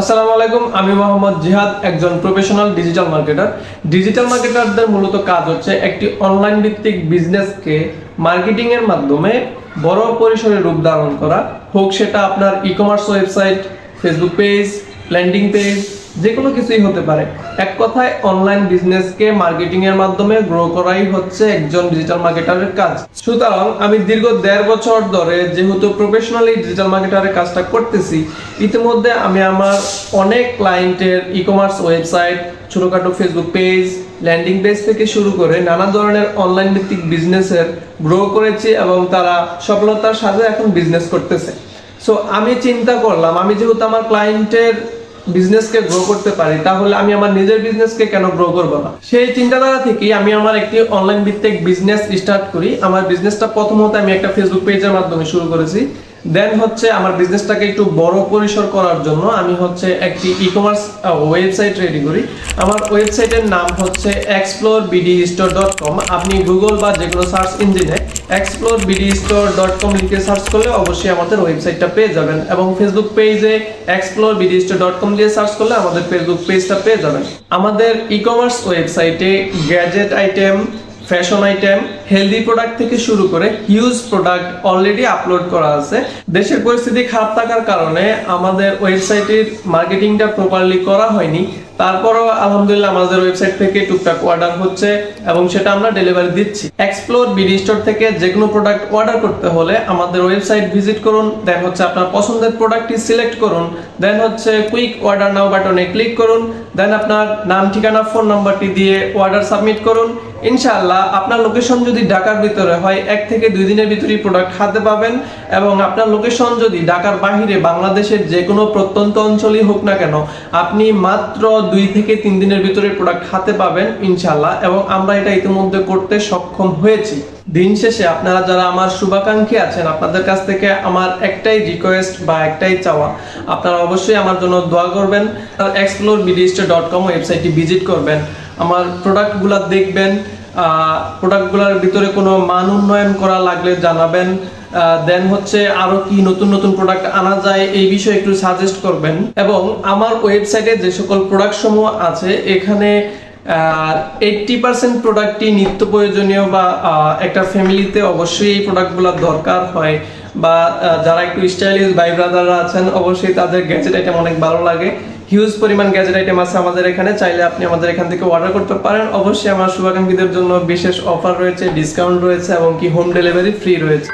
আসসালামু আলাইকুম, আমি মোহাম্মদ জিহাদ, একজন প্রফেশনাল ডিজিটাল মার্কেটার ডিজিটাল মার্কেটারদের মূলত কাজ হচ্ছে একটি অনলাইন ভিত্তিক বিজনেসকে মার্কেটিং এর মাধ্যমে বড় পরিসরে রূপ ধারণ করা। হোক সেটা আপনার e commerce website Facebook page landing page যে কোনো কিছুই হতে পারে। এক কথায় অনলাইন বিজনেসকে মার্কেটিং এর মাধ্যমে গ্রো করাই হচ্ছে একজন ডিজিটাল মার্কেটারের কাজ। সুতরাং, আমি দীর্ঘ দেড় বছর ধরে যেহেতু প্রফেশনালি ডিজিটাল মার্কেটারের কাজটা করতেছি, ইতিমধ্যে আমি আমার অনেক ক্লায়েন্টের ই কমার্স ওয়েবসাইট ছোটখাটো ফেসবুক পেজ ল্যান্ডিং পেজ থেকে শুরু করে নানা ধরনের অনলাইন ভিত্তিক বিজনেসের গ্রো করেছি এবং তারা সফলতার সাথে এখন বিজনেস করতেছে। সো আমি চিন্তা করলাম, আমি যেহেতু আমার ক্লায়েন্টের বিজনেসকে গ্রো করতে পারি, তাহলে আমি আমার নিজের বিজনেসকে কেন গ্রো করব না? সেই চিন্তাধারা থেকে আমি আমার একটি অনলাইন ভিত্তিক বিজনেস স্টার্ট করি। আমার বিজনেসটা প্রথমত আমি একটা ফেসবুক পেজের মাধ্যমে শুরু করেছি। দেন হচ্ছে আমার বিজনেসটাকে একটু বড় পরিসর করার জন্য আমি হচ্ছে একটি ই কমার্স ওয়েবসাইট রেডি করি। আমার ওয়েবসাইটের নাম হচ্ছে explore BD store dot com আপনি গুগল বা যে কোনো সার্চ ইঞ্জিনে explore BD store dot com লিখে সার্চ করলে অবশ্যই আমাদের ওয়েবসাইটটা পেয়ে যাবেন এবং ফেসবুক পেজে explore BD store dot com দিয়ে সার্চ করলে আমাদের ফেসবুক পেজটা পেয়ে যাবেন। আমাদের ই কমার্স ওয়েবসাইটে gadget item fashion item healthy product থেকে শুরু করে হিউজ প্রোডাক্ট অলরেডি আপলোড করা আছে। দেশের পরিস্থিতি খারাপ থাকার কারণে আমাদের ওয়েবসাইটের মার্কেটিংটা প্রপারলি করা হয়নি। তারপরও আলহামদুলিল্লাহ আমাদের ওয়েবসাইট থেকে টুকটাক অর্ডার হচ্ছে এবং সেটা আমরা ডেলিভারি দিচ্ছি। এক্সপ্লোর বিডি স্টোর থেকে যে কোনো প্রোডাক্ট অর্ডার করতে হলে আমাদের ওয়েবসাইট ভিজিট করুন দেন হচ্ছে আপনার পছন্দের প্রোডাক্টটি সিলেক্ট করুন দেন হচ্ছে কুইক অর্ডার নাও বাটনে ক্লিক করুন দেন আপনার নাম, ঠিকানা ফোন নাম্বারটি দিয়ে অর্ডার সাবমিট করুন। ইনশাআল্লাহ আপনার লোকেশন যদি ঢাকার ভিতরে হয়, এক থেকে দুই দিনের ভিতরেই প্রোডাক্ট হাতে পাবেন এবং আপনার লোকেশন যদি ঢাকার বাহিরে বাংলাদেশের যে কোনো প্রত্যন্ত অঞ্চলই হোক না কেন, আপনি মাত্র দুই থেকে তিন দিনের ভিতরে প্রোডাক্ট হাতে পাবেন ইনশাআল্লাহ এবং আমরা এটা ইতিমধ্যে করতে সক্ষম হয়েছি। দিন শেষে আপনারা যারা আমার শুভাকাঙ্ক্ষী আছেন, আপনাদের কাছ থেকে আমার একটাই রিকোয়েস্ট বা একটাই চাওয়া, আপনারা অবশ্যই আমার জন্য দোয়া করবেন এক্সপ্লোর বিডিস্টার ডট কম ওয়েবসাইটটি ভিজিট করবেন, আমার প্রোডাক্টগুলো দেখবেন প্রোডাক্টগুলোর ভিতরে কোনো মান উন্নয়ন করা লাগলে জানাবেন। দেন হচ্ছে আরও কি নতুন নতুন প্রোডাক্ট আনা যায় এই বিষয়ে একটু সাজেস্ট করবেন। এবং আমার ওয়েবসাইটে যে সকল প্রোডাক্ট সমূহ আছে, এখানে এইটটি পার্সেন্ট প্রোডাক্টটি নিত্য প্রয়োজনীয় বা একটা ফ্যামিলিতে অবশ্যই এই প্রোডাক্টগুলোর দরকার হয়। বা যারা একটু স্টাইলিশ ভাই ব্রাদাররা আছেন, অবশ্যই তাদের গ্যাজেট আইটেম অনেক ভালো লাগে। হিউজ পরিমাণ গ্যাজেট আইটেম আছে আমাদের এখানে, চাইলে আপনি আমাদের এখান থেকে অর্ডার করতে পারেন। অবশ্যই আমার শুভাকাঙ্ক্ষীদের জন্য বিশেষ অফার রয়েছে ডিসকাউন্ট রয়েছে এবং কি হোম ডেলিভারি ফ্রি রয়েছে।